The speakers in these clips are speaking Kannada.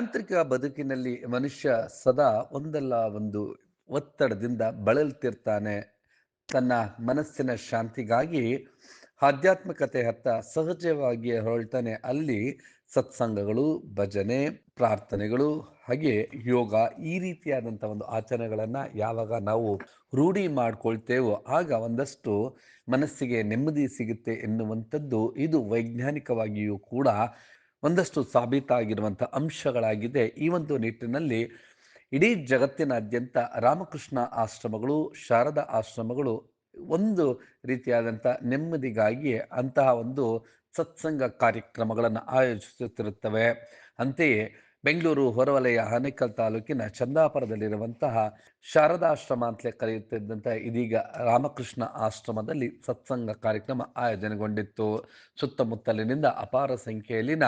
ಯಾಂತ್ರಿಕ ಬದುಕಿನಲ್ಲಿ ಮನುಷ್ಯ ಸದಾ ಒಂದಲ್ಲ ಒಂದು ಒತ್ತಡದಿಂದ ಬಳಲ್ತಿರ್ತಾನೆ. ತನ್ನ ಮನಸ್ಸಿನ ಶಾಂತಿಗಾಗಿ ಆಧ್ಯಾತ್ಮಿಕತೆ ಹತ್ತ ಸಹಜವಾಗಿ ಹೊರಳ್ತಾನೆ. ಅಲ್ಲಿ ಸತ್ಸಂಗಗಳು, ಭಜನೆ, ಪ್ರಾರ್ಥನೆಗಳು ಹಾಗೆ ಯೋಗ ಈ ರೀತಿಯಾದಂಥ ಒಂದು ಆಚರಣೆಗಳನ್ನು ಯಾವಾಗ ನಾವು ರೂಢಿ ಮಾಡ್ಕೊಳ್ತೇವೋ ಆಗ ಒಂದಷ್ಟು ಮನಸ್ಸಿಗೆ ನೆಮ್ಮದಿ ಸಿಗುತ್ತೆ ಎನ್ನುವಂಥದ್ದು ಇದು ವೈಜ್ಞಾನಿಕವಾಗಿಯೂ ಕೂಡ ಒಂದಷ್ಟು ಸಾಬೀತಾಗಿರುವಂಥ ಅಂಶಗಳಾಗಿದೆ. ಈ ಒಂದು ನಿಟ್ಟಿನಲ್ಲಿ ಇಡೀ ಜಗತ್ತಿನಾದ್ಯಂತ ರಾಮಕೃಷ್ಣ ಆಶ್ರಮಗಳು, ಶಾರದಾ ಆಶ್ರಮಗಳು ಒಂದು ರೀತಿಯಾದಂಥ ನೆಮ್ಮದಿಗಾಗಿ ಅಂತಹ ಒಂದು ಸತ್ಸಂಗ ಕಾರ್ಯಕ್ರಮಗಳನ್ನು ಆಯೋಜಿಸುತ್ತಿರುತ್ತವೆ. ಅಂತೆಯೇ ಬೆಂಗಳೂರು ಹೊರವಲಯ ಆನೇಕಲ್ ತಾಲೂಕಿನ ಚಂದಾಪುರದಲ್ಲಿರುವಂತಹ ಶಾರದಾಶ್ರಮ ಅಂತಲೇ ಕರೆಯುತ್ತಿದ್ದಂಥ ಇದೀಗ ರಾಮಕೃಷ್ಣ ಆಶ್ರಮದಲ್ಲಿ ಸತ್ಸಂಗ ಕಾರ್ಯಕ್ರಮ ಆಯೋಜನೆಗೊಂಡಿತ್ತು. ಸುತ್ತಮುತ್ತಲಿನಿಂದ ಅಪಾರ ಸಂಖ್ಯೆಯಲ್ಲಿನ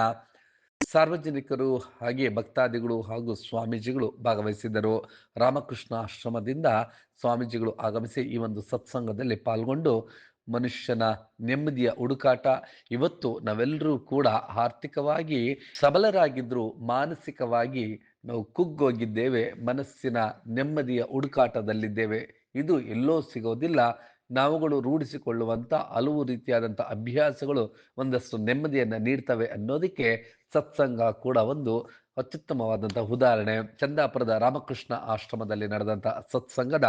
ಸಾರ್ವಜನಿಕರು ಹಾಗೆ ಭಕ್ತಾದಿಗಳು ಹಾಗೂ ಸ್ವಾಮೀಜಿಗಳು ಭಾಗವಹಿಸಿದ್ದರು. ರಾಮಕೃಷ್ಣ ಆಶ್ರಮದಿಂದ ಸ್ವಾಮೀಜಿಗಳು ಆಗಮಿಸಿ ಈ ಒಂದು ಸತ್ಸಂಗದಲ್ಲಿ ಪಾಲ್ಗೊಂಡು ಮನುಷ್ಯನ ನೆಮ್ಮದಿಯ ಹುಡುಕಾಟ. ಇವತ್ತು ನಾವೆಲ್ಲರೂ ಕೂಡ ಆರ್ಥಿಕವಾಗಿ ಸಬಲರಾಗಿದ್ದರೂ ಮಾನಸಿಕವಾಗಿ ನಾವು ಕುಗ್ಗೋಗಿದ್ದೇವೆ, ಮನಸ್ಸಿನ ನೆಮ್ಮದಿಯ ಹುಡುಕಾಟದಲ್ಲಿದ್ದೇವೆ. ಇದು ಎಲ್ಲೋ ಸಿಗೋದಿಲ್ಲ. ನಾವುಗಳು ರೂಢಿಸಿಕೊಳ್ಳುವಂಥ ಹಲವು ರೀತಿಯಾದಂಥ ಅಭ್ಯಾಸಗಳು ಒಂದಷ್ಟು ನೆಮ್ಮದಿಯನ್ನು ನೀಡ್ತವೆ ಅನ್ನೋದಕ್ಕೆ ಸತ್ಸಂಗ ಕೂಡ ಒಂದು ಅತ್ಯುತ್ತಮವಾದಂಥ ಉದಾಹರಣೆ ಚಂದಾಪುರದ ರಾಮಕೃಷ್ಣ ಆಶ್ರಮದಲ್ಲಿ ನಡೆದಂಥ ಸತ್ಸಂಗದ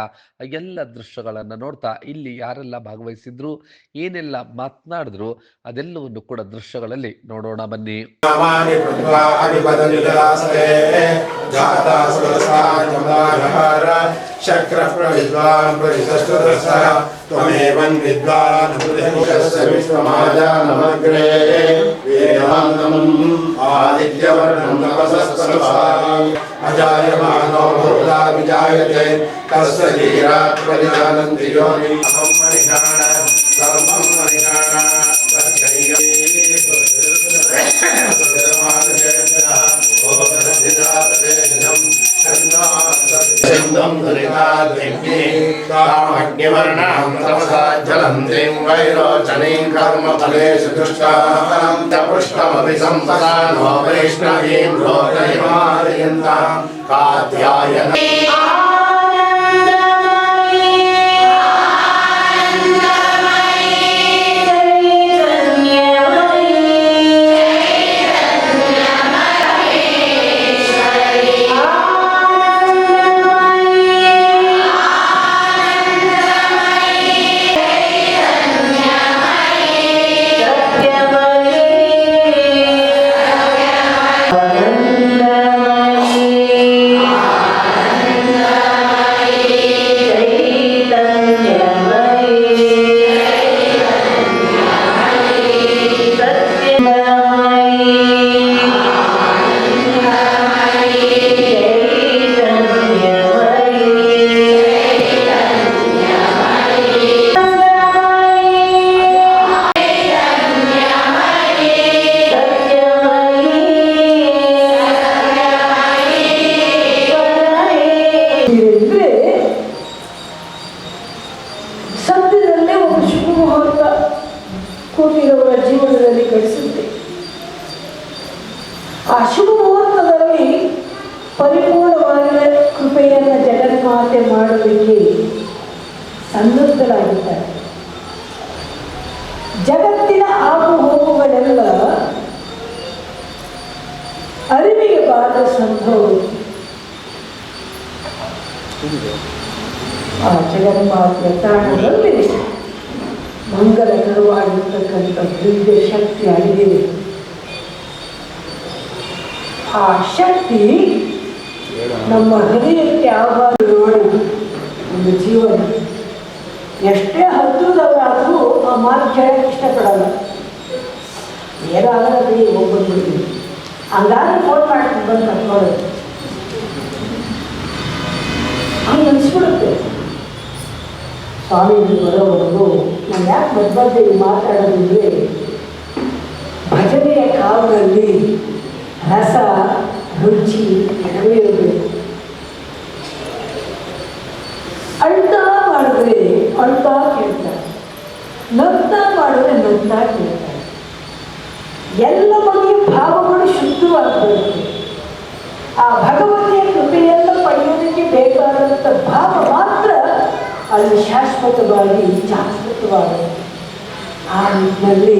ಎಲ್ಲ ದೃಶ್ಯಗಳನ್ನು ನೋಡ್ತಾ ಇಲ್ಲಿ ಯಾರೆಲ್ಲ ಭಾಗವಹಿಸಿದ್ರು, ಏನೆಲ್ಲ ಮಾತನಾಡಿದ್ರು ಅದೆಲ್ಲವನ್ನು ಕೂಡ ದೃಶ್ಯಗಳಲ್ಲಿ ನೋಡೋಣ ಬನ್ನಿ. ತ್ವಮೇವನ್ವಿದ್ವಾನ್ आदित्यवर्णं तपसस्तनुसाम् अजायमानो बहुधा विजायते तस्य धीरात् परिजानन्ति योनि जलन्तीं वैरोचनीं कर्मफलेषु दुष्टां च पुष्टमपि सम्पदा नो वैष्णवीं लोकैमारयन्तां काध्यायन ಆ ಶಕ್ತಿ ನಮ್ಮ ಹೃದಯಕ್ಕೆ ಆಹ್ವಾನ ನೋಡಿ ಒಂದು ಜೀವನ. ಎಷ್ಟೇ ಹತ್ತಿರದವರಾದರೂ ಆ ಮಾತು ಕೇಳಕ್ಕೆ ಇಷ್ಟಪಡಲ್ಲ. ಏನಾಗಲಿ ಹೋಗ್ಬಂದ್ಬಿಡ್ತೀವಿ ಹಂಗಾದ್ರೆ ಫೋನ್ ಮಾಡ್ತೀನಿ, ಬಂದು ಕರ್ಕೊಳ್ಳೋದು ಹಂಗೆ ಅನಿಸ್ಬಿಡುತ್ತೆ. ಸ್ವಾಮೀಜಿ ಬರೋವರೆಗೂ ನಾನು ಯಾಕೆ ಮಧ್ಯ ಮಾತಾಡೋದಿದ್ರೆ ಭಜನೆಯ ಕಾಲದಲ್ಲಿ ರಸ, ರುಚಿ ಎರಡೂ ಇರಬೇಕು ಅಳ್ತಾ ಮಾಡಿದ್ರೆ ಅಳ್ತಾ ಕೇಳ್ತಾರೆ. ನಗ್ತ ಮಾಡಿದ್ರೆ ನಗ್ತಾ ಕೇಳ್ತಾರೆ. ಎಲ್ಲ ಬಗೆಯ ಭಾವಗಳು ಶುದ್ಧವಾಗಬೇಕು. ಆ ಭಗವತಿಯ ಕೃಪೆಯನ್ನು ಪಡೆಯೋದಕ್ಕೆ ಬೇಕಾದಂಥ ಭಾವ ಮಾತ್ರ ಅಲ್ಲಿ ಶಾಶ್ವತವಾಗಿ ಶಾಶ್ವತವಾದ ಆ ನಿಟ್ಟಿನಲ್ಲಿ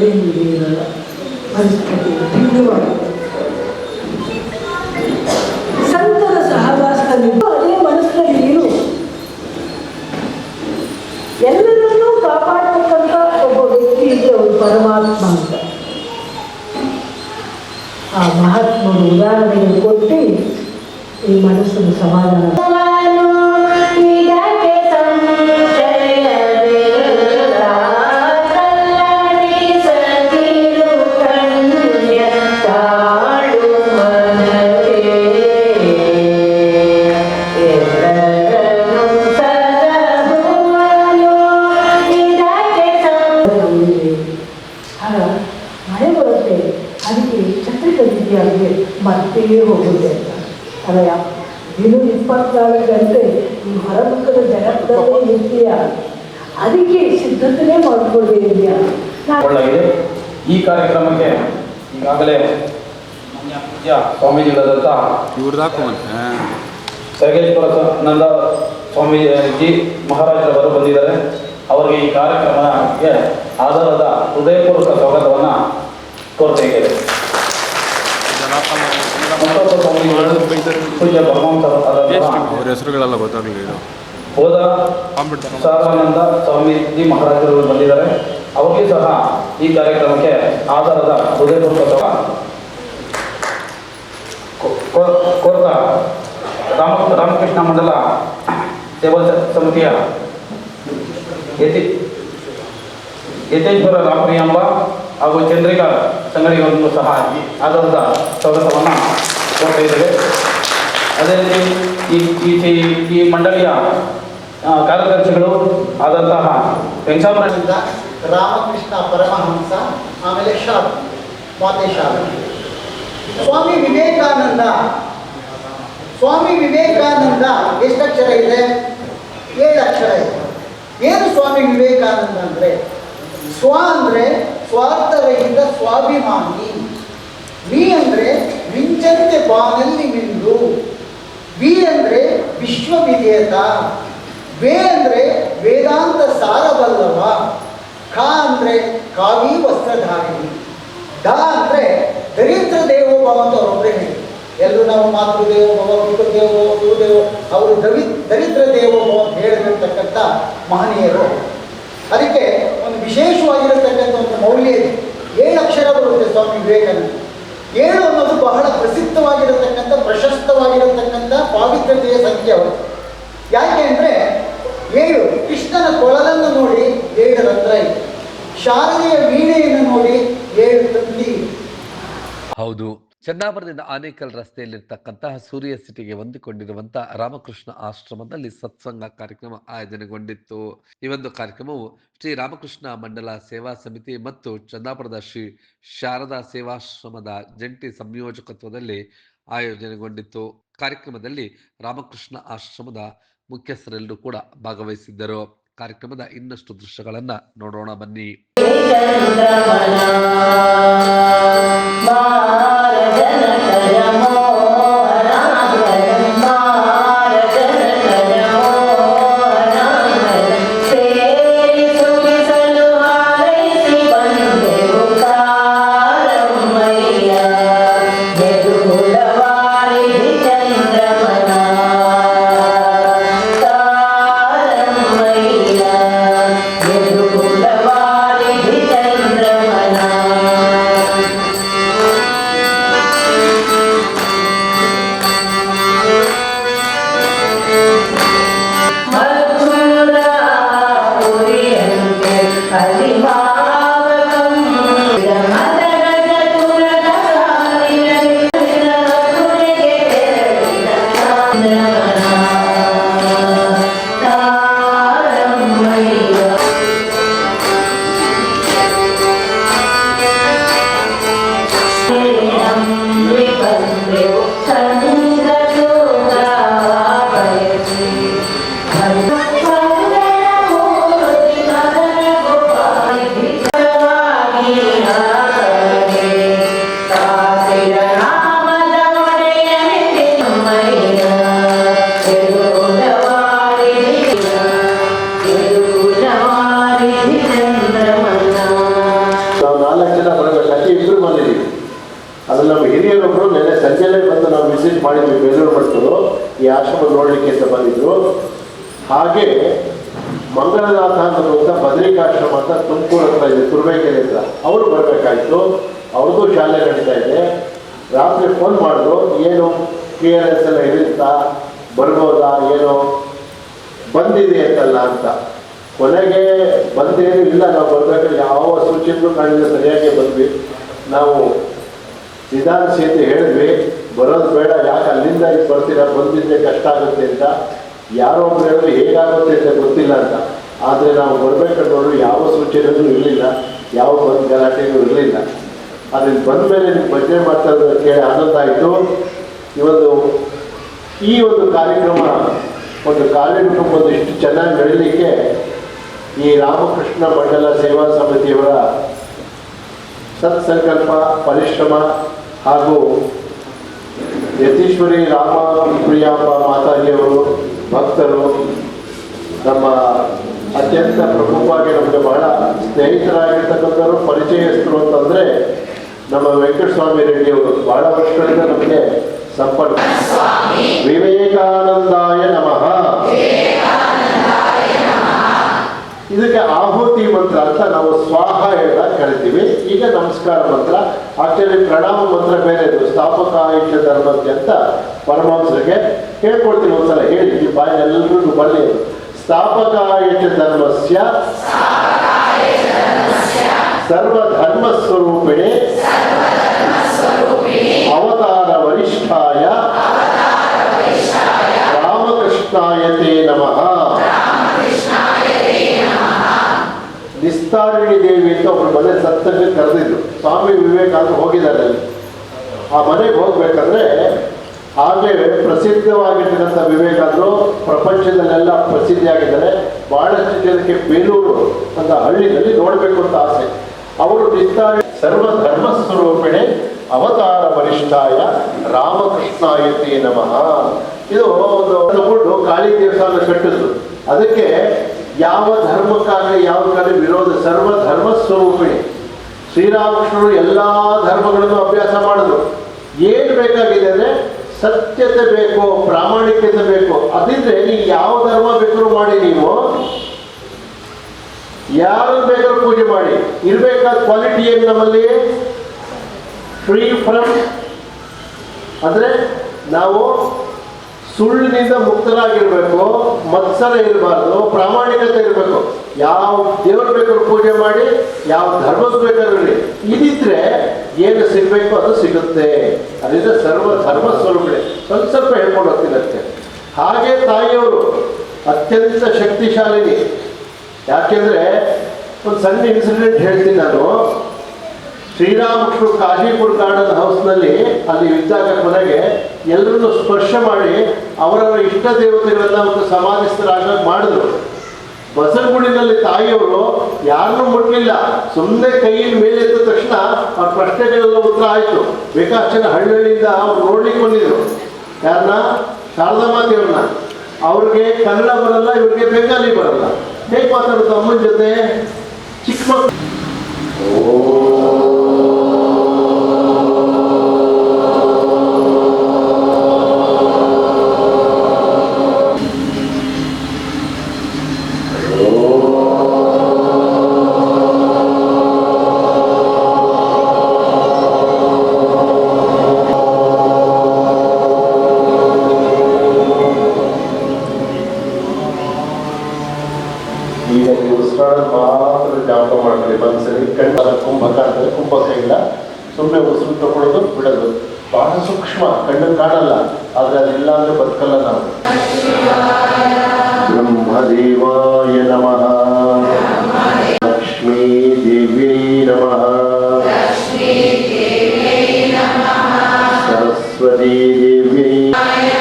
ಹೀಗೆ ಇರಲ್ಲ ಪರಿಸ್ಥಿತಿ ಭಿನ್ನವಾಗಿದೆ. ಸಂತರ ಸಹವಾಸದಲ್ಲಿ ಅದೇ ಮನಸ್ಸಿನಲ್ಲಿ ಇರು. ಎಲ್ಲರನ್ನೂ ಕಾಪಾಡತಕ್ಕಂಥ ಒಬ್ಬ ವ್ಯಕ್ತಿ ಇದೆ ಅವರು ಪರಮಾತ್ಮ ಅಂತ. ಆ ಮಹಾತ್ಮರು ಉದಾಹರಣೆಯನ್ನು ಕೊಟ್ಟು ಈ ಮನಸ್ಸನ್ನು ಸಮಾಧಾನ ಮತ್ತೆ ಹೋಗುತ್ತೆ ಅಂತ. ಅಲ್ಲ ಇಪ್ಪತ್ತಾರು ಇಪ್ಪತ್ನಾಲ್ಕು ಗಂಟೆ ಈ ಹೊರಮುಖದ ಜಗತ್ತಲ್ಲೇ ಇರ್ತೀಯ. ಅದಕ್ಕೆ ಸಿದ್ಧತೆ ಮಾಡ್ಕೊಳ್ಳಿ ಇದೆಯಾ ಈ ಕಾರ್ಯಕ್ರಮಕ್ಕೆ ಈಗಾಗಲೇ ಸ್ವಾಮೀಜಿಗಳಾದಂಥ ಸರ್ಗೇಶ್ವರ ಸ- ನಂದ ಸ್ವಾಮೀಜಿ ಮಹಾರಾಜರವರು ಬಂದಿದ್ದಾರೆ. ಅವರಿಗೆ ಈ ಕಾರ್ಯಕ್ರಮಕ್ಕೆ ಆಧಾರದ ಹೃದಯಪೂರ್ವಕ ಸ್ವಾಗತವನ್ನು ಕೋರ್ತಾ ಇದ್ದೇವೆ. ಪೂಜ್ಯ ಪರಮಹಂಸರಾದಂತಹ ಅವ್ರ ಹೆಸರುಗಳೆಲ್ಲ ಗೊತ್ತಾಗಲಿಲ್ಲ ಹೋದ ಸಾರಾನಂದ ಸ್ವಾಮೀಜಿ ಮಹಾರಾಜರು ಬಂದಿದ್ದಾರೆ. ಅವರಿಗೆ ಸಹ ಈ ಕಾರ್ಯಕ್ರಮಕ್ಕೆ ಆಧಾರದ ಹೃದಯಪೂರ್ವಕ ಕೋರ್ತಾ ರಾಮ ರಾಮಕೃಷ್ಣ ಮಂಡಲ ಸೇವಾ ಸಮಿತಿಯ ಯತಿ ಯತೇಶ್ವರ ರಾಮಪ್ರಿಯಾಂಬ ಹಾಗೂ ಚಂದ್ರಿಕಾ ಸಂಗಡಿಗಳನ್ನು ಸಹ ಆಧಾರದ ಸ್ವಾಗತವನ್ನು ಕೊಡ್ತಾ ಇದ್ದೇವೆ. ಅದೇ ರೀತಿ ಈ ಈ, ಈ- ಮಂಡಳಿಯ ಕಾರ್ಯದರ್ಶಿಗಳು ಆದಂತಹ ವೆಂಕಟಾಮರ ರಾಮಕೃಷ್ಣ ಪರಮಹಂಸ, ಆಮೇಲೆ ಶಾಪ್ ಮಾತೆ ಶಾಪ್ ಸ್ವಾಮಿ ವಿವೇಕಾನಂದ ಸ್ವಾಮಿ ವಿವೇಕಾನಂದ ಎಷ್ಟು ಅಕ್ಷರ ಇದೆ? ಏಳು ಅಕ್ಷರ ಇದೆ. ಏನು ಸ್ವಾಮಿ ವಿವೇಕಾನಂದ ಅಂದರೆ? ಸ್ವ ಅಂದರೆ ಸ್ವಾರ್ಥರಹಿತ ಸ್ವಾಭಿಮಾನಿ. ವಿ ಅಂದರೆ ಮಿಂಚಂತೆ ಬಾನಲ್ಲಿ ಮಿಂದು ವಿ ಅಂದರೆ ವಿಶ್ವವಿಧೇಯತ ವೇ ಅಂದರೆ ವೇದಾಂತ ಸಾರಬಲ್ಲವ ಖ ಅಂದರೆ ಕಾವಿ ವಸ್ತ್ರಧಾರಿಣಿ. ದ ಅಂದರೆ ದರಿದ್ರ ದೇವೋಭವ ಅಂತ ಅವರೊಬ್ಬರೇ ಹೇಳಿ ಎಲ್ಲರೂ ನಾವು ಮಾತೃದೇವೋಭವ ಪಿತೃದೇವೋ ಗುರುದೇವೋ ಅವರು ದವಿ, ದರಿದ್ರ ದೇವೋಭವ ಅಂತ ಹೇಳಿರ್ತಕ್ಕಂಥ ಮಹನೀಯರು. ಅದಕ್ಕೆ ಒಂದು ವಿಶೇಷವಾಗಿರತಕ್ಕಂಥ ಒಂದು ಮೌಲ್ಯ ಇದೆ. ಏಳು ಅಕ್ಷರ ಬರುತ್ತೆ ಸ್ವಾಮಿ ವಿವೇಕಾನಂದ. ಏಳು ಬಹಳ ಪ್ರಸಿದ್ಧವಾಗಿರತಕ್ಕಂಥ, ಪ್ರಶಸ್ತವಾಗಿರತಕ್ಕಂಥ ಪಾವಿತ್ರತೆಯ ಸಂಖ್ಯೆ ಅವರು. ಯಾಕೆ ಅಂದರೆ, ಏಳು, ಕೃಷ್ಣನ ಕೊಳಲನ್ನು ನೋಡಿ ಏಳು ರಂಧ್ರ ಶಾರದೆಯ ವೀಣೆಯನ್ನು ನೋಡಿ ಏಳು ತಂದಿ ಹೌದು. ಚನ್ನಾಪುರದಿಂದ ಆನೇಕಲ್ ರಸ್ತೆಯಲ್ಲಿರ್ತಕ್ಕಂತಹ ಸೂರ್ಯ ಸಿಟಿಗೆ ಹೊಂದಿಕೊಂಡಿರುವಂತಹ ರಾಮಕೃಷ್ಣ ಆಶ್ರಮದಲ್ಲಿ ಸತ್ಸಂಗ ಕಾರ್ಯಕ್ರಮ ಆಯೋಜನೆಗೊಂಡಿತ್ತು ಈ ಒಂದು ಕಾರ್ಯಕ್ರಮವು ಶ್ರೀ ರಾಮಕೃಷ್ಣ ಮಂಡಲ ಸೇವಾ ಸಮಿತಿ ಮತ್ತು ಚನ್ನಾಪುರದ ಶ್ರೀ ಶಾರದಾ ಸೇವಾಶ್ರಮದ ಜಂಟಿ ಸಂಯೋಜಕತ್ವದಲ್ಲಿ ಆಯೋಜನೆಗೊಂಡಿತ್ತು ಕಾರ್ಯಕ್ರಮದಲ್ಲಿ ರಾಮಕೃಷ್ಣ ಆಶ್ರಮದ ಮುಖ್ಯಸ್ಥರೆಲ್ಲರೂ ಕೂಡ ಭಾಗವಹಿಸಿದ್ದರು ಕಾರ್ಯಕ್ರಮದ ಇನ್ನಷ್ಟು ದೃಶ್ಯಗಳನ್ನ ನೋಡೋಣ ಬನ್ನಿ ನಾವು ಅಂತ ತುಮಕೂರು ಹತ್ರ ಇದೆ ತುರ್ಬೇಕೆರೆ ಹತ್ರ. ಅವರು ಬರಬೇಕಾಯಿತು. ಅವ್ರದ್ದು ಶಾಲೆ ನಡೀತಾ ಇದೆ. ರಾತ್ರಿ ಫೋನ್ ಮಾಡಿದ್ರು, ಏನು ಎಸ್ ಎಲ್ಲ ಇರುತ್ತಾ? ಬರ್ಬೋದಾ? ಏನೋ ಬಂದಿದೆ ಅಂತಲ್ಲ ಅಂತ. ಕೊನೆಗೆ ಬಂದೇನು ಇಲ್ಲ. ನಾವು ಬರಬೇಕಾದ್ರೆ ಯಾವ ಸೂಚನೆಗಳು ಕಾಣಿಲ್ಲ. ಸರಿಯಾಗಿ ಬಂದ್ವಿ. ನಾವು ನಿಧಾನಿಸಿ ಅಂತ ಹೇಳಿದ್ವಿ, ಬರೋದು ಬೇಡ. ಯಾಕೆ ಅಲ್ಲಿಂದ ಇಲ್ಲಿ ಬರ್ತೀರಾ? ಬಂದಿದ್ದೆ ಕಷ್ಟ ಆಗುತ್ತೆ ಅಂತ. ಯಾರೋ ಒಬ್ರು ಹೇಳಿದ್ರೆ, ಹೇಗಾಗುತ್ತೆ ಅಂತ ಗೊತ್ತಿಲ್ಲ ಅಂತ. ಆದರೆ ನಾವು ಬರಬೇಕಾದವರು ಯಾವ ಸೂಚನೆಯೂ ಇರಲಿಲ್ಲ, ಯಾವ ಬಂದು ಗಲಾಟೆಯೂ ಇರಲಿಲ್ಲ. ಅದನ್ನು ಬಂದ ಮೇಲೆ ನಿಮ್ಗೆ ಭಜನೆ ಮಾಡ್ತಾ ಆನಂದ ಆಯಿತು. ಇವತ್ತು ಈ ಒಂದು ಕಾರ್ಯಕ್ರಮ ಒಂದು ಕಾರ್ಯಕ್ರಮ ಒಂದು ಇಷ್ಟು ಚೆನ್ನಾಗಿ ನಡೀಲಿಕ್ಕೆ ಈ ರಾಮಕೃಷ್ಣ ಮಂಡಲ ಸೇವಾ ಸಮಿತಿಯವರ ಸತ್ಸಂಕಲ್ಪ, ಪರಿಶ್ರಮ ಹಾಗೂ ಯತೀಶ್ವರಿ ರಾಮ ಪ್ರಿಯಾಂಬ ಮಾತಾಜಿಯವರು ಭಕ್ತರು ನಮ್ಮ ಅತ್ಯಂತ ಪ್ರಮುಖವಾಗಿ ನಮಗೆ ಬಹಳ ಸ್ನೇಹಿತರಾಗಿರ್ತಕ್ಕಂಥವ್ರು, ಪರಿಚಯಸ್ಥರು ಅಂತಂದರೆ ನಮ್ಮ ವೆಂಕಟಸ್ವಾಮಿ ರೆಡ್ಡಿಯವರು. ಬಹಳ ವರ್ಷಗಳಿಂದ ನಮಗೆ ಸಂಪರ್ಕ. ವಿವೇಕಾನಂದಾಯ ನಮಃ. ಇದಕ್ಕೆ ಆಹುತಿ ಮಂತ್ರ ಅಂತ ನಾವು ಸ್ವಾಹ ಎಲ್ಲ ಕರಿತೀವಿ. ಈಗ ನಮಸ್ಕಾರ ಮಂತ್ರ. ಆಕ್ಚುಲಿ ಪ್ರಣಾಮ ಮಂತ್ರ ಬೇರೆ ಇದು. ಸ್ಥಾಪಕ ಆಯುಷ್ಯ ಧರ್ಮಕ್ಕೆ ಅಂತ ಪರಮಹಂಸರಿಗೆ ಹೇಳ್ಕೊಡ್ತೀನಿ ಒಂದ್ಸಲ. ಹೇಳಿ ಬಾಯಿ ಎಲ್ಲರಿಗೂ ಬರಲಿ ಅದು. ಚ ಧರ್ಮಸ್ಯ. ಸರ್ವಧರ್ಮ ಸ್ವರೂಪಿಣೆ ಅವತಾರ ವರಿಷ್ಠಾಯ ರಾಮಕೃಷ್ಣಾಯತೆ ನಮಃ. ನಿಸ್ತಾರಿಣಿ ದೇವಿ ಅಂತ ಒಬ್ಬರು ಮನೆ ಸತ್ಯ ಕರೆದಿದ್ರು. ಸ್ವಾಮಿ ವಿವೇಕಾನಂದ ಹೋಗಿದ್ದಾರೆ ಆ ಮನೆಗೆ ಹೋಗ್ಬೇಕಾದ್ರೆ ಹಾಗೆ ಪ್ರಸಿದ್ಧವಾಗಿರ್ತಕ್ಕಂಥ ವಿವೇಕಾನಂದರು ಪ್ರಪಂಚದಲ್ಲೆಲ್ಲ ಪ್ರಸಿದ್ಧಿಯಾಗಿದ್ದಾರೆ. ಬಹಳಷ್ಟು ಜನಕ್ಕೆ ಬೇಲೂರು ಅಂತ ಹಳ್ಳಿಯಲ್ಲಿ ನೋಡಬೇಕು ಅಂತ ಆಸೆ. ಅವರು ಬಿಸ್ತಾರೆ ಸರ್ವ ಧರ್ಮ ಸ್ವರೂಪಿಣೆ ಅವತಾರ ವರಿಷ್ಠಾಯ ರಾಮಕೃಷ್ಣಾಯತಿ ನಮಃ. ಇದು ಒಂದು ಕಾಳಿ ದೇವಸ್ಥಾನ ಕಟ್ಟಿದ್ರು ಅದಕ್ಕೆ ಯಾವ ಧರ್ಮಕ್ಕಾಗಲಿ ಯಾವುದಕ್ಕಾಗಲಿ ವಿರೋಧ? ಸರ್ವ ಧರ್ಮ ಸ್ವರೂಪಿಣಿ. ಶ್ರೀರಾಮಕೃಷ್ಣರು ಎಲ್ಲ ಧರ್ಮಗಳನ್ನು ಅಭ್ಯಾಸ ಮಾಡಿದ್ರು. ಏನು ಬೇಕಾಗಿದೆ ಅಂದರೆ ಸತ್ಯತೆ ಬೇಕು, ಪ್ರಾಮಾಣಿಕತೆ ಬೇಕು. ಅದಿದ್ರೆ ನೀವು ಯಾವ ಧರ್ಮ ಬೇಕಾದ್ರೂ ಮಾಡಿ ನೀವು. ಯಾರು ಬೇಕಾದ್ರೂ ಪೂಜೆ ಮಾಡಿ. ಇರಬೇಕಾದ ಕ್ವಾಲಿಟಿ ಏನು ನಮ್ಮಲ್ಲಿ? ಫ್ರೀ ಫ್ರಮ್ ಅಂದರೆ ನಾವು ಸುಳ್ಳಿನಿಂದ ಮುಕ್ತರಾಗಿರಬೇಕು, ಮತ್ಸರ ಇರಬಾರ್ದು, ಪ್ರಾಮಾಣಿಕತೆ ಇರಬೇಕು. ಯಾವ ದೇವ್ರು ಬೇಕಾದ್ರೂ ಪೂಜೆ ಮಾಡಿ, ಯಾವ ಧರ್ಮಕ್ಕೆ ಬೇಕಾದ್ರೂ ಇರಲಿ. ಇದಿದ್ರೆ ಏನು ಸಿಗಬೇಕು ಅದು ಸಿಗುತ್ತೆ. ಅದರಿಂದ ಸರ್ವ ಧರ್ಮ ಸ್ವರೂಪಗಳೇ ಸ್ವಲ್ಪ ಸ್ವಲ್ಪ ಹೇಳ್ಕೊಂಡು ಹೋಗ್ತಿರತ್ತೆ ಹಾಗೆ ತಾಯಿಯವರು ಅತ್ಯಂತ ಶಕ್ತಿಶಾಲಿನಿ. ಯಾಕೆಂದರೆ ಒಂದು ಸಣ್ಣ ಇನ್ಸಿಡೆಂಟ್ ಹೇಳ್ತೀನಿ ನಾನು. ಶ್ರೀರಾಮಕೃಷ್ಣ ಕಾಶಿಪುರ್ ಗಾರ್ಡನ್ ಹೌಸ್ನಲ್ಲಿ ಅಲ್ಲಿ ಇದ್ದಾಗ ಕೊನೆಗೆ ಎಲ್ಲರನ್ನು ಸ್ಪರ್ಶ ಮಾಡಿ ಅವರವರ ಇಷ್ಟ ದೇವತೆಗಳನ್ನ ಒಂದು ಸಮಾಧಿಸ್ಥರಾಗ ಮಾಡಿದ್ರು. ಬಸವಗುಡಿನಲ್ಲಿ ತಾಯಿಯವರು ಯಾರನ್ನೂ ಮುಟ್ಲಿಲ್ಲ. ಸುಮ್ಮನೆ ಕೈಯಲ್ಲಿ ಮೇಲೆ ಎದ್ದ ತಕ್ಷಣ ಅವ್ರ ಪ್ರಶ್ನೆಗಳೆಲ್ಲ ಉತ್ತರ ಆಯಿತು. ಬೇಕಾಷ್ಟು ಜನ ಹಳ್ಳಿಯಿಂದ ಅವ್ರು ನೋಡ್ಲಿಕ್ಕೆ ಬಂದಿದ್ರು ಯಾರನ್ನ ಶಾರದಾ ದೇವ್ರನ್ನ. ಅವ್ರಿಗೆ ಕನ್ನಡ ಬರಲ್ಲ, ಇವ್ರಿಗೆ ಬೆಂಗಾಲಿ ಬರಲ್ಲ. ಹೇಗೆ ಮಾತಾಡೋದು ಅಮ್ಮನ ಜೊತೆ? Devi Hare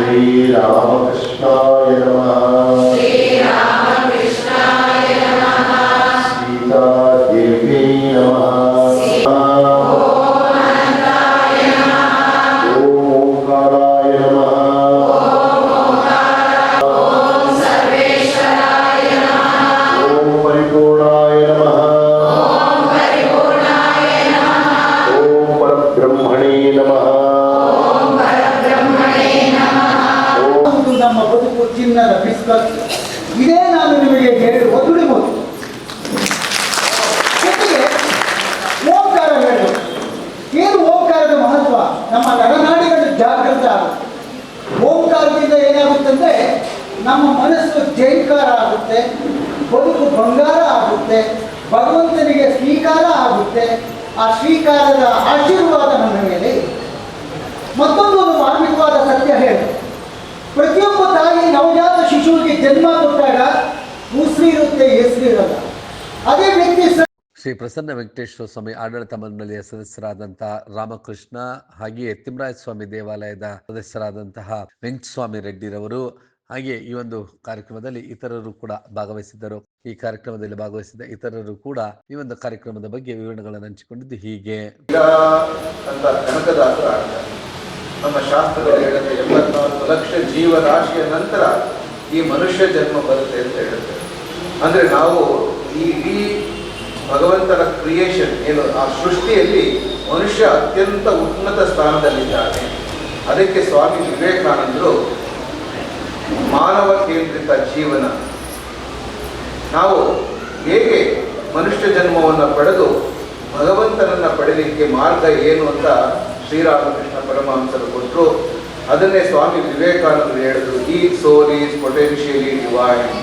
Krishna Hare Krishna. ಬದುಕು ಬಂಗಾರ ಆಗುತ್ತೆ, ಭಗವಂತನಿಗೆ ಸ್ವೀಕಾರ ಆಗುತ್ತೆ, ಆ ಸ್ವೀಕಾರದ ಆಶೀರ್ವಾದ ನನ್ನ ಮೇಲೆ. ಮತ್ತೊಂದು ಒಂದು ಮಾರ್ಮಿಕವಾದ ಸತ್ಯ ಹೇಳಿ. ಪ್ರತಿಯೊಬ್ಬ ತಾಯಿ ನವಜಾತ ಶಿಶುವಿಗೆ ಜನ್ಮ ಕೊಟ್ಟಾಗ ಉಸಿರಿ ಇರುತ್ತೆ ಹೆಸರು ಇರಲ್ಲ ಅದೇ ವ್ಯಕ್ತಿ ಶ್ರೀ ಪ್ರಸನ್ನ ವೆಂಕಟೇಶ್ವರ ಸ್ವಾಮಿ ಆಡಳಿತ ಮಂಡಳಿಯ ಸದಸ್ಯರಾದಂತಹ ರಾಮಕೃಷ್ಣ ಹಾಗೆಯೇ ತಿಮ್ಮರಾಯ ಸ್ವಾಮಿ ದೇವಾಲಯದ ಸದಸ್ಯರಾದಂತಹ ವೆಂಕಟಸ್ವಾಮಿ ರೆಡ್ಡಿರವರು ಹಾಗೆ ಈ ಒಂದು ಕಾರ್ಯಕ್ರಮದಲ್ಲಿ ಇತರರು ಕೂಡ ಭಾಗವಹಿಸಿದ್ದರು. ಈ ಕಾರ್ಯಕ್ರಮದಲ್ಲಿ ಭಾಗವಹಿಸಿದ ಇತರರು ಕೂಡ ಈ ಒಂದು ಕಾರ್ಯಕ್ರಮದ ಬಗ್ಗೆ ವಿವರಣೆಗಳನ್ನು ಹಂಚಿಕೊಂಡಿದ್ದು ಹೀಗೆ. ನಮ್ಮ ಶಾಸ್ತ್ರಗಳು ಹೇಳುತ್ತೆ ಎಂಬತ್ನಾಲ್ಕು ಲಕ್ಷ ಜೀವರಾಶಿಯ ನಂತರ ಈ ಮನುಷ್ಯ ಜನ್ಮ ಬರುತ್ತೆ ಅಂತ ಹೇಳುತ್ತೆ ಅಂದರೆ ನಾವು ಈ ಇಡೀ ಭಗವಂತನ ಕ್ರಿಯೇಷನ್ ಏನು ಆ ಸೃಷ್ಟಿಯಲ್ಲಿ ಮನುಷ್ಯ ಅತ್ಯಂತ ಉನ್ನತ ಸ್ಥಾನದಲ್ಲಿದ್ದಾನೆ. ಅದಕ್ಕೆ ಸ್ವಾಮಿ ವಿವೇಕಾನಂದರು ಮಾನವ ಕೇಂದ್ರಿತ ಜೀವನ ನಾವು ಹೇಗೆ ಮನುಷ್ಯ ಜನ್ಮವನ್ನು ಪಡೆದು ಭಗವಂತನನ್ನು ಪಡೆಯಲಿಕ್ಕೆ ಮಾರ್ಗ ಏನು ಅಂತ ಶ್ರೀರಾಮಕೃಷ್ಣ ಪರಮಹಂಸರು ಕೊಟ್ಟರು ಅದನ್ನೇ ಸ್ವಾಮಿ ವಿವೇಕಾನಂದರು ಹೇಳಿದ್ರು, ಈ soul is potentially divine.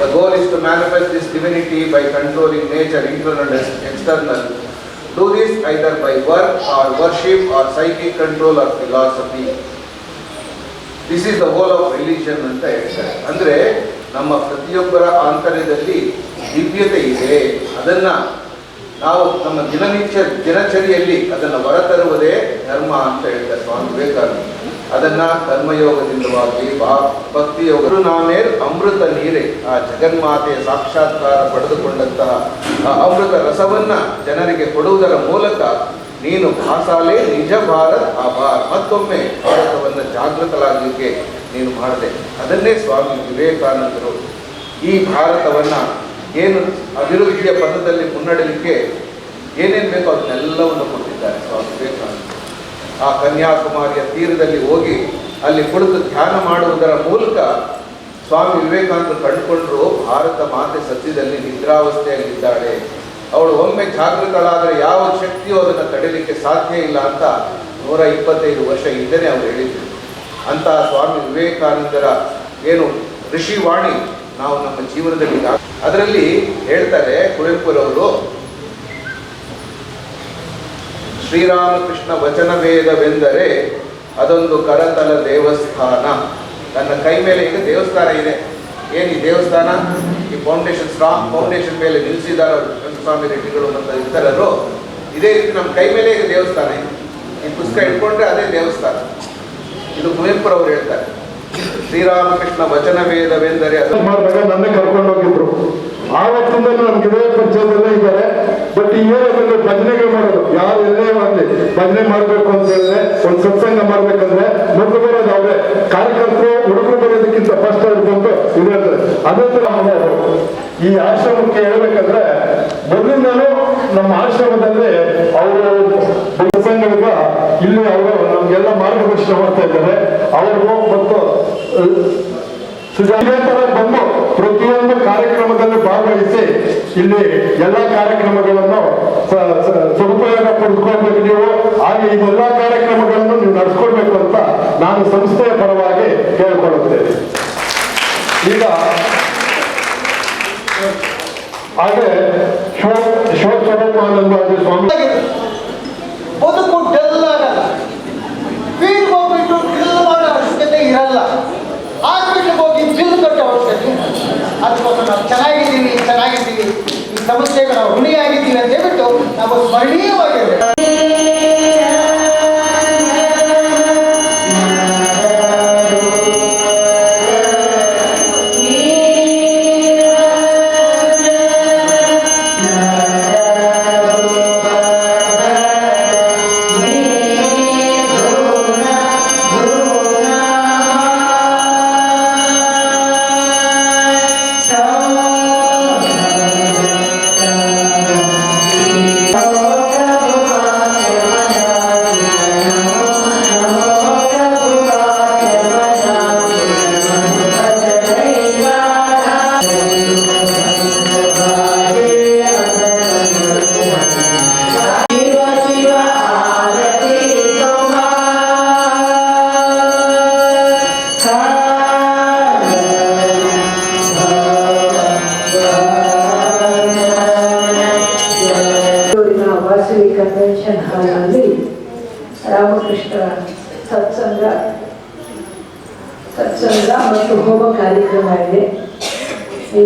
The goal is to manifest this divinity by controlling nature internal external. Do this either by work or worship or psychic control or philosophy. This is the whole of religion ಅಂತ ಹೇಳ್ತಾರೆ. ಅಂದ್ರೆ ನಮ್ಮ ಪ್ರತಿಯೊಬ್ಬರ ಆಂತರ್ಯದಲ್ಲಿ ದಿವ್ಯತೆ ಇದೆ. ಅದನ್ನ ನಾವು ನಮ್ಮ ದಿನನಿತ್ಯ ದಿನಚರಿಯಲ್ಲಿ ಅದನ್ನು ಹೊರತರುವುದೇ ಧರ್ಮ ಅಂತ ಹೇಳ್ತಾರೆ ಸ್ವಾಮಿ ವಿವೇಕಾನಂದ. ಅದನ್ನ ಕರ್ಮಯೋಗದಿಂದವಾಗಿ ಭಕ್ತಿಯೋಗ ನಾನೇ ಅಮೃತ ನೀರೆ. ಆ ಜಗನ್ಮಾತೆಯ ಸಾಕ್ಷಾತ್ಕಾರ ಪಡೆದುಕೊಂಡಂತಹ ಆ ಅಮೃತ ರಸವನ್ನ ಜನರಿಗೆ ಕೊಡುವುದರ ಮೂಲಕ ನೀನು ಭಾಸಾಲೆ ನಿಜ ಭಾರತ್ ಆ ಭಾರ ಮತ್ತೊಮ್ಮೆ ಭಾರತವನ್ನು ಜಾಗೃತಲಾಗಲಿಕ್ಕೆ ನೀನು ಮಾಡಿದೆ. ಅದನ್ನೇ ಸ್ವಾಮಿ ವಿವೇಕಾನಂದರು ಈ ಭಾರತವನ್ನು ಏನು ಅಭಿವೃದ್ಧಿಯ ಪಥದಲ್ಲಿ ಮುನ್ನಡಲಿಕ್ಕೆ ಏನೇನು ಬೇಕೋ ಅದನ್ನೆಲ್ಲವನ್ನು ಕೊಟ್ಟಿದ್ದಾರೆ ಸ್ವಾಮಿ ವಿವೇಕಾನಂದರು. ಆ ಕನ್ಯಾಕುಮಾರಿಯ ತೀರದಲ್ಲಿ ಹೋಗಿ ಅಲ್ಲಿ ಕುಳಿತು ಧ್ಯಾನ ಮಾಡುವುದರ ಮೂಲಕ ಸ್ವಾಮಿ ವಿವೇಕಾನಂದರು ಕಂಡುಕೊಂಡ್ರು ಭಾರತ ಮಾತೆ ಸತ್ಯದಲ್ಲಿ ನಿದ್ರಾವಸ್ಥೆಯಲ್ಲಿದ್ದಾಳೆ. ಅವಳು ಒಮ್ಮೆ ಜಾಗೃತಳಾದರೆ ಯಾವ ಶಕ್ತಿಯೂ ಅದನ್ನು ತಡೆಯಲಿಕ್ಕೆ ಸಾಧ್ಯ ಇಲ್ಲ ಅಂತ ನೂರ ಇಪ್ಪತ್ತೈದು ವರ್ಷ ಹಿಂದೆನೇ ಅವರು ಹೇಳಿದ್ರು. ಅಂತಹ ಸ್ವಾಮಿ ವಿವೇಕಾನಂದರ ಏನು ಋಷಿವಾಣಿ ನಾವು ನಮ್ಮ ಜೀವನದಲ್ಲಿ ಅದರಲ್ಲಿ ಹೇಳ್ತಾರೆ ಕುವೆಂಪುರವರು, ಶ್ರೀರಾಮಕೃಷ್ಣ ವಚನವೇದವೆಂದರೆ ಅದೊಂದು ಕರತಲ ದೇವಸ್ಥಾನ. ನನ್ನ ಕೈ ಮೇಲೆ ಈಗ ದೇವಸ್ಥಾನ ಇದೆ. ಏನು ಈ ದೇವಸ್ಥಾನ? ಈ ಫೌಂಡೇಶನ್ ಸ್ಟ್ರಾಂಗ್ ಫೌಂಡೇಶನ್ ಮೇಲೆ ನಿಲ್ಲಿಸಿದಾರ ಸ್ವಾಮಿ ರೆಡ್ಡಿಗಳು ಮತ್ತು ಇತರರು ಇದೇ ರೀತಿ ನಮ್ಮ ಕೈ ಮೇಲೆ ಈಗ ದೇವಸ್ಥಾನ ಇದೆ. ಈ ಪುಸ್ತಕ ಇಟ್ಕೊಂಡ್ರೆ ಅದೇ ದೇವಸ್ಥಾನ. ಇದು ಕುವೆಂಪುರವರು ಹೇಳ್ತಾರೆ. ಶ್ರೀರಾಮಕೃಷ್ಣ ವಚನವೇದವೆಂದರೆ ಅದು ಮಾಡಿದಾಗ ನನ್ನ ಕರ್ಕೊಂಡು ಹೋಗಿದ್ರು. ಆವತ್ತಿಂದ ನಮ್ಗೆ ಇದೇ ಪರಿಚಯದಲ್ಲೇ ಇದ್ದಾರೆ. ಬಟ್ ಈ ಏರಿಯಾದಲ್ಲಿ ಭಜನೆಗಳು ಮಾಡೋದು. ಯಾರು ಎಲ್ಲೇ ಆಗಲಿ ಭಜನೆ ಮಾಡಬೇಕು ಅಂತ ಹೇಳಿದ್ರೆ, ಒಂದು ಸತ್ಸಂಗ ಮಾಡ್ಬೇಕಂದ್ರೆ ಮೊದಲು ಬರೋದು ಅವರೇ. ಕಾರ್ಯಕರ್ತರು, ಹುಡುಗರು ಬರೋದಕ್ಕಿಂತ ಫಸ್ಟ್ ಅವ್ರು ಬಂದು ಇದ್ರೆ ಅದೇ ತರ. ಈ ಆಶ್ರಮಕ್ಕೆ ಹೇಳ್ಬೇಕಂದ್ರೆ, ಮೊದಲಿಂದಲೂ ನಮ್ಮ ಆಶ್ರಮದಲ್ಲಿ ಅವರು ಸತ್ಸಂಗದ ಇಲ್ಲಿ ಅವರು ನಮ್ಗೆಲ್ಲ ಮಾರ್ಗದರ್ಶನ ಮಾಡ್ತಾ ಇದ್ದಾರೆ. ಅವರು ಮತ್ತು ಸುಜಾತರ ಬಂದು ಪ್ರತಿಯೊಂದು ಕಾರ್ಯಕ್ರಮದಲ್ಲಿ ಭಾಗವಹಿಸಿ ಇಲ್ಲಿ ಎಲ್ಲ ಕಾರ್ಯಕ್ರಮಗಳನ್ನು ಸದುಪಯೋಗ ಪಡೆದುಕೊಳ್ಬೇಕು ನೀವು. ಹಾಗೆ ಇದೆಲ್ಲ ಕಾರ್ಯಕ್ರಮಗಳನ್ನು ನೀವು ನಡೆಸ್ಕೊಳ್ಬೇಕು ಅಂತ ನಾನು ಸಂಸ್ಥೆಯ ಪರವಾಗಿ ಕೇಳಿಕೊಳ್ಳುತ್ತೇನೆ. ಈಗ, ಹಾಗೆ ಶಿವ ಶಿವಸ್ವರೂಪಾನಂದಾಜಿ ಸ್ವಾಮಿ ಇರಲ್ಲ. ಹಾಸ್ಪಿಟ್ಲಿಗೆ ಹೋಗಿ ಬಿಲ್ ಕಟ್ಟೋ ಅವಶ್ಯಕತೆ. ಅದಕ್ಕೋಸ್ಕರ ನಾವು ಚೆನ್ನಾಗಿದ್ದೀವಿ ಚೆನ್ನಾಗಿದ್ದೀವಿ. ಈ ಸಮಸ್ಯೆಗೆ ನಾವು ಅಂತ ಹೇಳ್ಬಿಟ್ಟು ನಾವು ಸ್ಮರಣೀಯವಾಗಿರಬೇಕು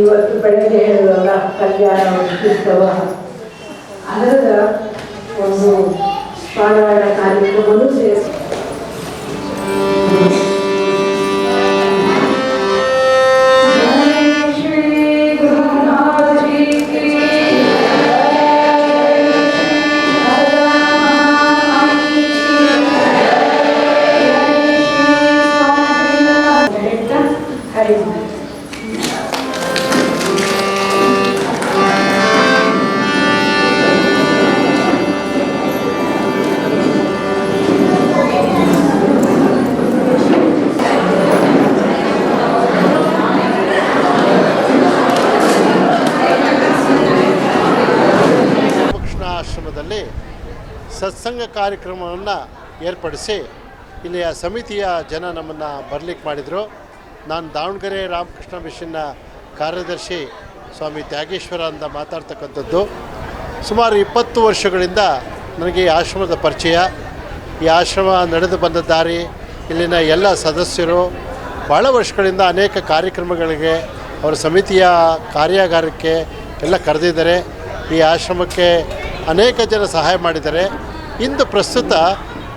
ಇವತ್ತು ಬೆಳಗ್ಗೆ ಹೇಳುವಾಗ ಕಲ್ಯಾಣ ಉತ್ಸವ. ಅದರ ಒಂದು ಪಾರಾಯಣ ಕಾರ್ಯಕ್ರಮವನ್ನು ಸೇರಿಸಿ ಕಾರ್ಯಕ್ರಮವನ್ನು ಏರ್ಪಡಿಸಿ ಇಲ್ಲಿಯ ಸಮಿತಿಯ ಜನ ನಮ್ಮನ್ನು ಬರಲಿಕ್ಕೆ ಮಾಡಿದರು. ನಾನು ದಾವಣಗೆರೆ ರಾಮಕೃಷ್ಣ ಮಿಷನ್ನ ಕಾರ್ಯದರ್ಶಿ ಸ್ವಾಮಿ ತ್ಯಾಗೇಶ್ವರ ಅಂತ ಮಾತಾಡ್ತಕ್ಕಂಥದ್ದು. ಸುಮಾರು ಇಪ್ಪತ್ತು ವರ್ಷಗಳಿಂದ ನನಗೆ ಈ ಆಶ್ರಮದ ಪರಿಚಯ. ಈ ಆಶ್ರಮ ನಡೆದು ಬಂದ ದಾರಿ, ಇಲ್ಲಿನ ಎಲ್ಲ ಸದಸ್ಯರು ಭಾಳ ವರ್ಷಗಳಿಂದ ಅನೇಕ ಕಾರ್ಯಕ್ರಮಗಳಿಗೆ ಅವರ ಸಮಿತಿಯ ಕಾರ್ಯಾಗಾರಕ್ಕೆ ಎಲ್ಲ ಕರೆದಿದ್ದಾರೆ. ಈ ಆಶ್ರಮಕ್ಕೆ ಅನೇಕ ಜನ ಸಹಾಯ ಮಾಡಿದ್ದಾರೆ. ಇಂದು ಪ್ರಸ್ತುತ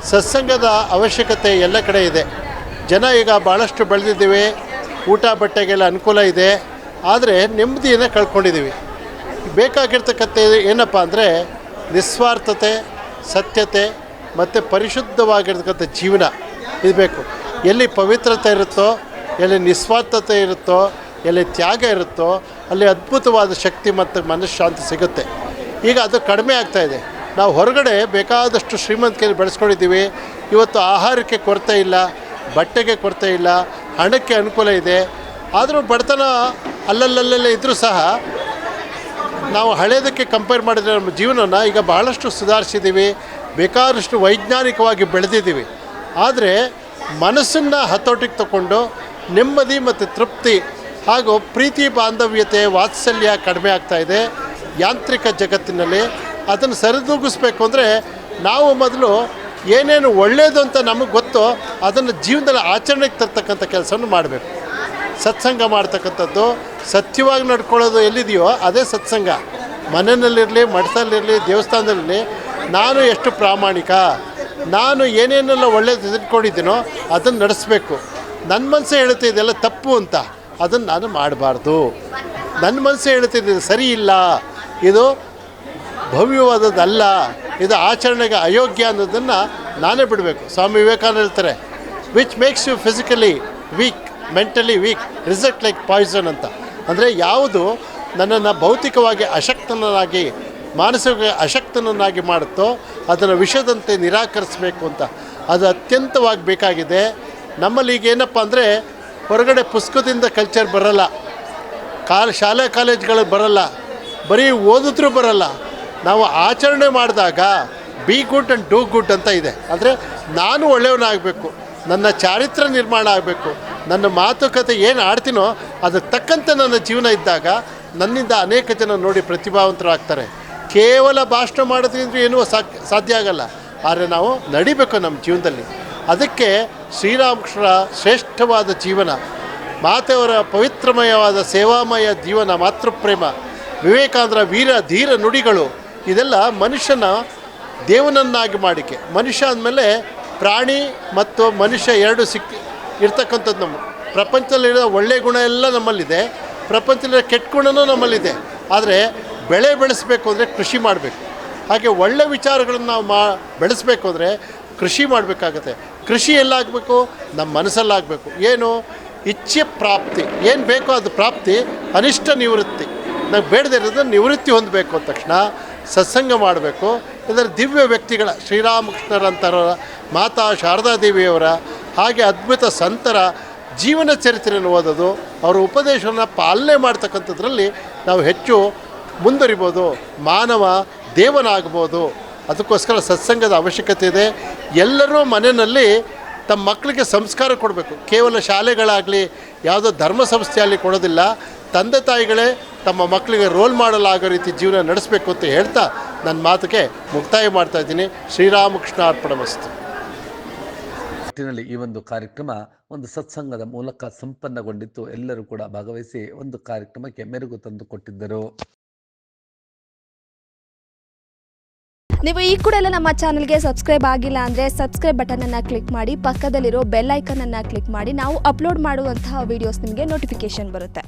ಸತ್ಸಂಗದ ಅವಶ್ಯಕತೆ ಎಲ್ಲ ಕಡೆ ಇದೆ. ಜನ ಈಗ ಭಾಳಷ್ಟು ಬೆಳೆದಿದ್ದೀವಿ. ಊಟ ಬಟ್ಟೆಗೆಲ್ಲ ಅನುಕೂಲ ಇದೆ. ಆದರೆ ನೆಮ್ಮದಿಯನ್ನು ಕಳ್ಕೊಂಡಿದ್ದೀವಿ. ಬೇಕಾಗಿರ್ತಕ್ಕಂಥ ಏನಪ್ಪ ಅಂದರೆ ನಿಸ್ವಾರ್ಥತೆ, ಸತ್ಯತೆ ಮತ್ತು ಪರಿಶುದ್ಧವಾಗಿರ್ತಕ್ಕಂಥ ಜೀವನ ಇರಬೇಕು ಬೇಕು. ಎಲ್ಲಿ ಪವಿತ್ರತೆ ಇರುತ್ತೋ, ಎಲ್ಲಿ ನಿಸ್ವಾರ್ಥತೆ ಇರುತ್ತೋ, ಎಲ್ಲಿ ತ್ಯಾಗ ಇರುತ್ತೋ, ಅಲ್ಲಿ ಅದ್ಭುತವಾದ ಶಕ್ತಿ ಮತ್ತು ಮನಃಶಾಂತಿ ಸಿಗುತ್ತೆ. ಈಗ ಅದು ಕಡಿಮೆ ಆಗ್ತಾಯಿದೆ ನಾವು ಹೊರಗಡೆ ಬೇಕಾದಷ್ಟು ಶ್ರೀಮಂತಿಕೆಯಲ್ಲಿ ಬೆಳೆಸ್ಕೊಂಡಿದ್ದೀವಿ. ಇವತ್ತು ಆಹಾರಕ್ಕೆ ಕೊರತೆ ಇಲ್ಲ, ಬಟ್ಟೆಗೆ ಕೊರತೆ ಇಲ್ಲ, ಹಣಕ್ಕೆ ಅನುಕೂಲ ಇದೆ. ಆದರೂ ಬಡತನ ಅಲ್ಲಲ್ಲಲ್ಲೇ ಇದ್ದರೂ ಸಹ ನಾವು ಹಳೆಯದಕ್ಕೆ ಕಂಪೇರ್ ಮಾಡಿದರೆ ನಮ್ಮ ಜೀವನನ ಈಗ ಬಹಳಷ್ಟು ಸುಧಾರಿಸಿದ್ದೀವಿ, ಬೇಕಾದಷ್ಟು ವೈಜ್ಞಾನಿಕವಾಗಿ ಬೆಳೆದಿದ್ದೀವಿ. ಆದರೆ ಮನಸ್ಸನ್ನು ಹತೋಟಿಗೆ ತಗೊಂಡು ನೆಮ್ಮದಿ ಮತ್ತು ತೃಪ್ತಿ ಹಾಗೂ ಪ್ರೀತಿ, ಬಾಂಧವ್ಯತೆ, ವಾತ್ಸಲ್ಯ ಕಡಿಮೆ ಆಗ್ತಾ ಇದೆ. ಯಾಂತ್ರಿಕ ಜಗತ್ತಿನಲ್ಲಿ ಅದನ್ನು ಸರಿದೂಗಿಸ್ಬೇಕು ಅಂದರೆ ನಾವು ಮೊದಲು ಏನೇನು ಒಳ್ಳೆಯದು ಅಂತ ನಮಗೆ ಗೊತ್ತೋ ಅದನ್ನು ಜೀವನದಲ್ಲಿ ಆಚರಣೆಗೆ ತರ್ತಕ್ಕಂಥ ಕೆಲಸವನ್ನು ಮಾಡಬೇಕು. ಸತ್ಸಂಗ ಮಾಡ್ತಕ್ಕಂಥದ್ದು, ಸತ್ಯವಾಗಿ ನಡ್ಕೊಳ್ಳೋದು ಎಲ್ಲಿದೆಯೋ ಅದೇ ಸತ್ಸಂಗ. ಮನೆಯಲ್ಲಿರಲಿ, ಮಠದಲ್ಲಿರಲಿ, ದೇವಸ್ಥಾನದಲ್ಲಿರಲಿ, ನಾನು ಎಷ್ಟು ಪ್ರಾಮಾಣಿಕ, ನಾನು ಏನೇನೆಲ್ಲ ಒಳ್ಳೇದು ತಿಳ್ಕೊಂಡಿದ್ದೀನೋ ಅದನ್ನು ನಡೆಸಬೇಕು. ನನ್ನ ಮನಸ್ಸು ಹೇಳುತ್ತೆ ಇದೆಲ್ಲ ತಪ್ಪು ಅಂತ, ಅದನ್ನು ನಾನು ಮಾಡಬಾರ್ದು. ನನ್ನ ಮನಸ್ಸು ಹೇಳುತ್ತೆ ಇದು ಸರಿ ಇಲ್ಲ. ಇದು ಭವ್ಯವಾದದ್ದಲ್ಲ, ಇದು ಆಚರಣೆಗೆ ಅಯೋಗ್ಯ ಅನ್ನೋದನ್ನು ನಾನೇ ಬಿಡಬೇಕು. ಸ್ವಾಮಿ ವಿವೇಕಾನಂದ ಹೇಳ್ತಾರೆ which makes you physically weak mentally weak result like poison ಅಂತ. ಅಂದರೆ ಯಾವುದು ನನ್ನನ್ನು ಭೌತಿಕವಾಗಿ ಅಶಕ್ತನನ್ನಾಗಿ, ಮಾನಸಿಕ ಅಶಕ್ತನನ್ನಾಗಿ ಮಾಡುತ್ತೋ, ಅದನ್ನು ವಿಷದಂತೆ ನಿರಾಕರಿಸಬೇಕು ಅಂತ. ಅದು ಅತ್ಯಂತವಾಗಿ ಬೇಕಾಗಿದೆ. ನಮ್ಮಲ್ಲಿ ಈಗ ಏನಪ್ಪ ಅಂದರೆ, ಹೊರಗಡೆ ಪುಸ್ತಕದಿಂದ ಕಲ್ಚರ್ ಬರಲ್ಲ. ಕಾಲ್, ಶಾಲೆ ಕಾಲೇಜ್ಗಳು ಬರಲ್ಲ. ಬರೀ ಓದಿದ್ರೂ ಬರಲ್ಲ. ನಾವು ಆಚರಣೆ ಮಾಡಿದಾಗ be good and do good ಅಂತ ಇದೆ. ಅಂದರೆ ನಾನು ಒಳ್ಳೆಯವನಾಗಬೇಕು, ನನ್ನ ಚಾರಿತ್ರ ನಿರ್ಮಾಣ ಆಗಬೇಕು, ನನ್ನ ಮಾತುಕತೆ ಏನು ಆಡ್ತೀನೋ ಅದಕ್ಕೆ ತಕ್ಕಂತೆ ನನ್ನ ಜೀವನ ಇದ್ದಾಗ ನನ್ನಿಂದ ಅನೇಕ ಜನ ನೋಡಿ ಪ್ರತಿಭಾವಂತರಾಗ್ತಾರೆ. ಕೇವಲ ಭಾಷಣ ಮಾಡೋದ್ರಿಂದ ಏನೂ ಸಾಧ್ಯ ಆಗಲ್ಲ. ಆದರೆ ನಾವು ನಡಿಬೇಕು ನಮ್ಮ ಜೀವನದಲ್ಲಿ. ಅದಕ್ಕೆ ಶ್ರೀರಾಮಕೃಷ್ಣರ ಶ್ರೇಷ್ಠವಾದ ಜೀವನ, ಮಾತೆಯವರ ಪವಿತ್ರಮಯವಾದ ಸೇವಾಮಯ ಜೀವನ ಮಾತೃಪ್ರೇಮ, ವಿವೇಕಾನಂದರ ವೀರ ಧೀರ ನುಡಿಗಳು ಇದೆಲ್ಲ ಮನುಷ್ಯನ ದೇವನನ್ನಾಗಿ ಮಾಡಿಕೆ. ಮನುಷ್ಯ ಅಂದಮೇಲೆ ಪ್ರಾಣಿ ಮತ್ತು ಮನುಷ್ಯ ಎರಡು ಸಿಕ್ ಇರ್ತಕ್ಕಂಥದ್ದು ನಮ್ಮ ಪ್ರಪಂಚದಲ್ಲಿರೋ ಒಳ್ಳೆಯ ಗುಣ ಎಲ್ಲ ನಮ್ಮಲ್ಲಿದೆ. ಪ್ರಪಂಚದಲ್ಲಿರೋ ಕೆಟ್ಟ ಗುಣನೂ ನಮ್ಮಲ್ಲಿದೆ. ಆದರೆ ಬೆಳೆ ಬೆಳೆಸಬೇಕು ಅಂದರೆ ಕೃಷಿ ಮಾಡಬೇಕು. ಹಾಗೆ ಒಳ್ಳೆ ವಿಚಾರಗಳನ್ನು ನಾವು ಮಾ ಬೆಳೆಸಬೇಕು ಅಂದರೆ ಕೃಷಿ ಮಾಡಬೇಕಾಗತ್ತೆ. ಕೃಷಿ ಎಲ್ಲಾಗಬೇಕು, ನಮ್ಮ ಮನಸ್ಸಲ್ಲಾಗಬೇಕು. ಏನು? ಇಚ್ಛೆ ಪ್ರಾಪ್ತಿ. ಏನು ಬೇಕೋ ಅದು ಪ್ರಾಪ್ತಿ, ಅನಿಷ್ಟ ನಿವೃತ್ತಿ. ನಾವು ಬೇಡದೇ ಇರೋದನ್ನು ನಿವೃತ್ತಿ ಹೊಂದಬೇಕು ಅಂದ ತಕ್ಷಣ ಸತ್ಸಂಗ ಮಾಡಬೇಕು. ಇದರ ದಿವ್ಯ ವ್ಯಕ್ತಿಗಳ ಶ್ರೀರಾಮಕೃಷ್ಣರಂತರ ಮಾತಾ ಶಾರದಾದೇವಿಯವರ ಹಾಗೆ ಅದ್ಭುತ ಸಂತರ ಜೀವನ ಚರಿತ್ರೆಯನ್ನು ಓದೋದು, ಅವರ ಉಪದೇಶವನ್ನು ಪಾಲನೆ ಮಾಡ್ತಕ್ಕಂಥದ್ರಲ್ಲಿ ನಾವು ಹೆಚ್ಚು ಮುಂದುವರಿಬೋದು. ಮಾನವ ದೇವನಾಗ್ಬೋದು. ಅದಕ್ಕೋಸ್ಕರ ಸತ್ಸಂಗದ ಅವಶ್ಯಕತೆ ಇದೆ. ಎಲ್ಲರೂ ಮನೆಯಲ್ಲಿ ತಮ್ಮ ಮಕ್ಕಳಿಗೆ ಸಂಸ್ಕಾರ ಕೊಡಬೇಕು. ಕೇವಲ ಶಾಲೆಗಳಾಗಲಿ, ಯಾವುದೋ ಧರ್ಮ ಸಂಸ್ಥೆಯಲ್ಲಿ ಕೊಡೋದಿಲ್ಲ. ತಂದೆ ತಾಯಿಗಳೇ ತಮ್ಮ ಮಕ್ಕಳಿಗೆ ರೋಲ್ ಮಾಡಲ್ ಆಗೋ ರೀತಿ ಜೀವನ ನಡೆಸಬೇಕು ಅಂತ ಹೇಳ್ತಾ ನನ್ನ ಮಾತಿಗೆ ಮುಕ್ತಾಯ ಮಾಡ್ತಾ ಇದ್ದೀನಿ. ಶ್ರೀರಾಮಕೃಷ್ಣ ಅರ್ಪಣಮಸ್ತು ಒಟ್ಟಿನಲ್ಲಿ ಈ ಒಂದು ಕಾರ್ಯಕ್ರಮ ಒಂದು ಸತ್ಸಂಗದ ಮೂಲಕ ಸಂಪನ್ನಗೊಂಡಿತ್ತು. ಎಲ್ಲರೂ ಕೂಡ ಭಾಗವಹಿಸಿ ಒಂದು ಕಾರ್ಯಕ್ರಮಕ್ಕೆ ಮೆರುಗು ತಂದು ಕೊಟ್ಟಿದ್ದರು. ನೀವು ಈ ಕೂಡ ಎಲ್ಲ ನಮ್ಮ ಚಾನಲ್ಗೆ ಸಬ್ಸ್ಕ್ರೈಬ್ ಆಗಿಲ್ಲ ಅಂದರೆ ಸಬ್ಸ್ಕ್ರೈಬ್ ಬಟನನ್ನು ಕ್ಲಿಕ್ ಮಾಡಿ ಪಕ್ಕದಲ್ಲಿರೋ ಬೆಲ್ ಐಕನನ್ನು ಕ್ಲಿಕ್ ಮಾಡಿ. ನಾವು ಅಪ್ಲೋಡ್ ಮಾಡುವಂತಹ ವೀಡಿಯೋಸ್ ನಿಮಗೆ ನೋಟಿಫಿಕೇಶನ್ ಬರುತ್ತೆ.